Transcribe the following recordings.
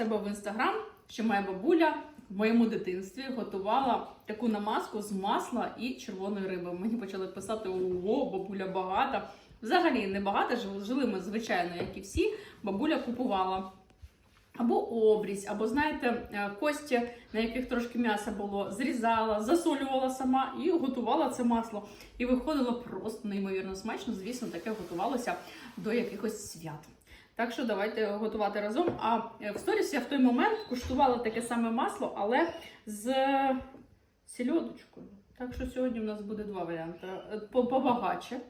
себе в інстаграм, що моя бабуля в моєму дитинстві готувала таку намазку з масла і червоної риби. Мені почали писати: ого, бабуля багата. Взагалі не багато, жили- жили ми звичайно, як і всі. Бабуля купувала або обрізь, або знаєте, е, кості, на яких трошки м'яса було, зрізала, засолювала сама і готувала це масло. І виходило просто неймовірно смачно. Звісно, таке готувалося до якихось свят. Так що давайте готувати разом. А е, в сторіс я в той момент куштувала таке саме масло, але з сільодочкою. Так що сьогодні у нас буде два варіанти: Е, побагаче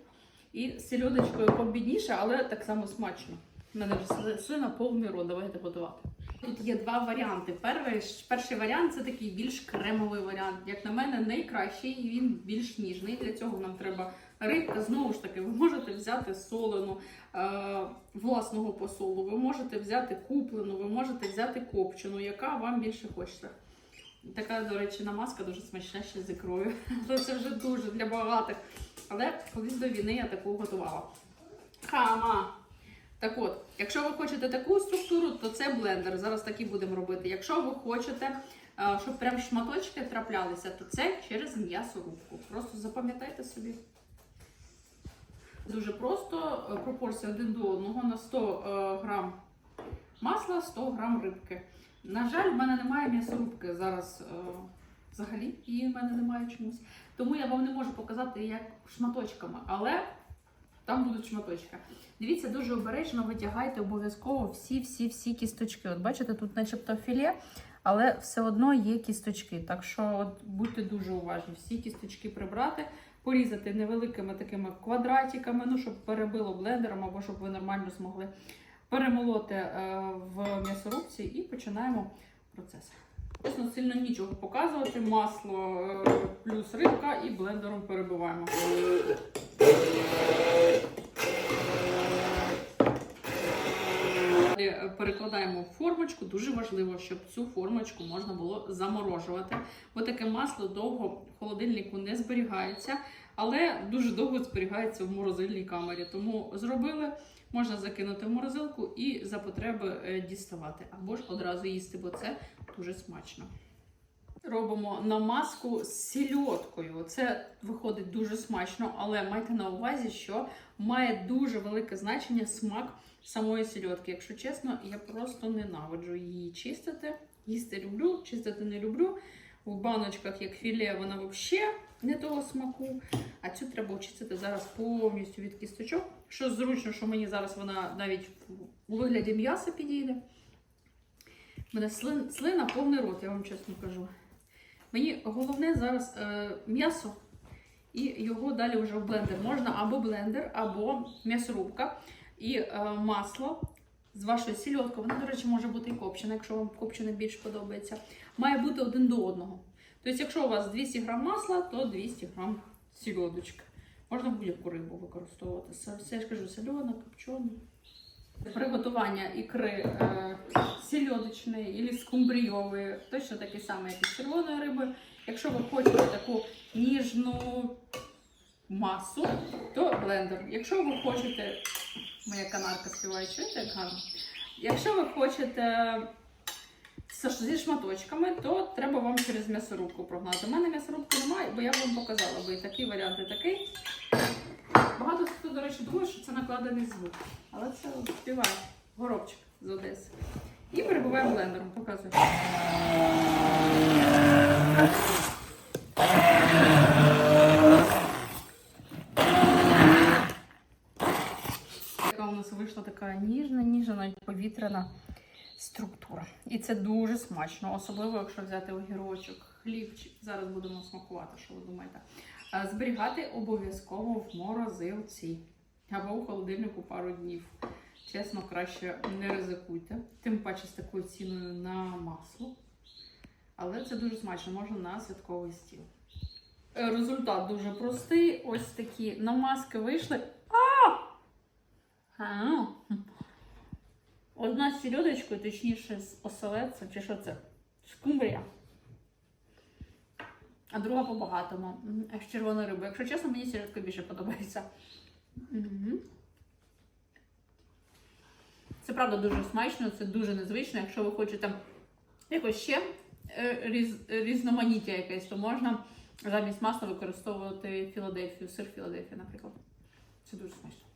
і з сільодочкою побідніше, але так само смачно. У мене вже сина повний рот, давайте готувати. Тут є два варіанти. Перший, перший варіант це такий більш кремовий варіант. Як на мене, найкращий, він більш ніжний. Для цього нам треба рибка. Знову ж таки, ви можете взяти солену е, власного посолу, ви можете взяти куплену, ви можете взяти копчену, яка вам більше хочеться. Така, до речі, намазка дуже смачна ще з ікрою. Але Це вже дуже для багатих. Але колись до війни я таку готувала. Хама! Так от, якщо ви хочете таку структуру, то це блендер. Зараз такі будемо робити. Якщо ви хочете, е, щоб прям шматочки траплялися, то це через м'ясорубку. Просто запам'ятайте собі. Дуже просто е, пропорція один до одного на 100 е, грам масла, 100 грам рибки. На жаль, в мене немає м'ясорубки зараз взагалі, її в мене немає чомусь. Тому я вам не можу показати як шматочками, але там будуть шматочки. Дивіться, дуже обережно витягайте обов'язково всі-всі-всі кісточки. От бачите, тут начебто філе, але все одно є кісточки. Так що от, будьте дуже уважні. Всі кісточки прибрати, порізати невеликими такими квадратиками, ну, щоб перебило блендером або щоб ви нормально змогли перемолоти е, в м'ясорубці і починаємо процес. Чесно, сильно нічого показувати. Масло е, плюс рибка і блендером перебиваємо. Е, Перекладаємо в формочку. Дуже важливо, щоб цю формочку можна було заморожувати, бо таке масло довго в холодильнику не зберігається, але дуже довго зберігається в морозильній камері. Тому зробили, можна закинути в морозилку і за потреби е, діставати, або ж одразу їсти, бо це дуже смачно. Робимо намазку з сільоткою. Це виходить дуже смачно, але майте на увазі, що має дуже велике значення смак самої сільотки. Якщо чесно, я просто ненавиджу її чистити. Їсти люблю, чистити не люблю. В баночках, як філе, вона взагалі не того смаку. А цю треба очистити зараз повністю від кісточок. Що зручно, що мені зараз вона навіть у вигляді м'яса підійде. У мене слин, слина повний рот, я вам чесно кажу. Мені головне зараз е, м'ясо і його далі вже в блендер. Можна або блендер, або м'ясорубка і е, масло з вашою сільоткою. Воно, до речі, може бути і копчене, якщо вам копчене більш подобається. Має бути один до одного. Тобто, якщо у вас 200 грам масла, то 200 грам сільодочки. Можна будь-яку рибу використовувати. Все, я ж кажу, сольона, копчена. Приготування ікри е, сільодочної або скумбрійової, точно таке саме, як і з червоної риби. Якщо ви хочете таку ніжну масу, то блендер. Якщо ви хочете, моя канарка співає, чуєте, як гарно? Якщо ви хочете зі шматочками, то треба вам через м'ясорубку прогнати. У мене м'ясорубки немає, бо я б вам показала би такий варіант, і такий. Багато хто, до речі, думає, що це накладений звук. Але це співає горобчик з Одеси. І перебуває блендером, показую. Така у нас вийшла така ніжна, ніжна, навіть повітряна структура. І це дуже смачно, особливо, якщо взяти огірочок, хлібчик. Зараз будемо смакувати, що ви думаєте. Зберігати обов'язково в морозилці або у холодильнику пару днів. Чесно, краще не ризикуйте. Тим паче з такою ціною на масло. Але це дуже смачно, можна на святковий стіл. Е, Результат дуже простий. Ось такі намазки вийшли. А! Одна з сільодочкою, точніше, з оселедцем, чи що це? Скумбрія. А друга по-багатому. З червоною рибою. Якщо чесно, мені сільодка більше подобається. Це правда дуже смачно, це дуже незвично. Якщо ви хочете якось ще е, різ, різноманіття якесь, то можна замість масла використовувати Філадельфію, сир Філадельфія, наприклад. Це дуже смачно.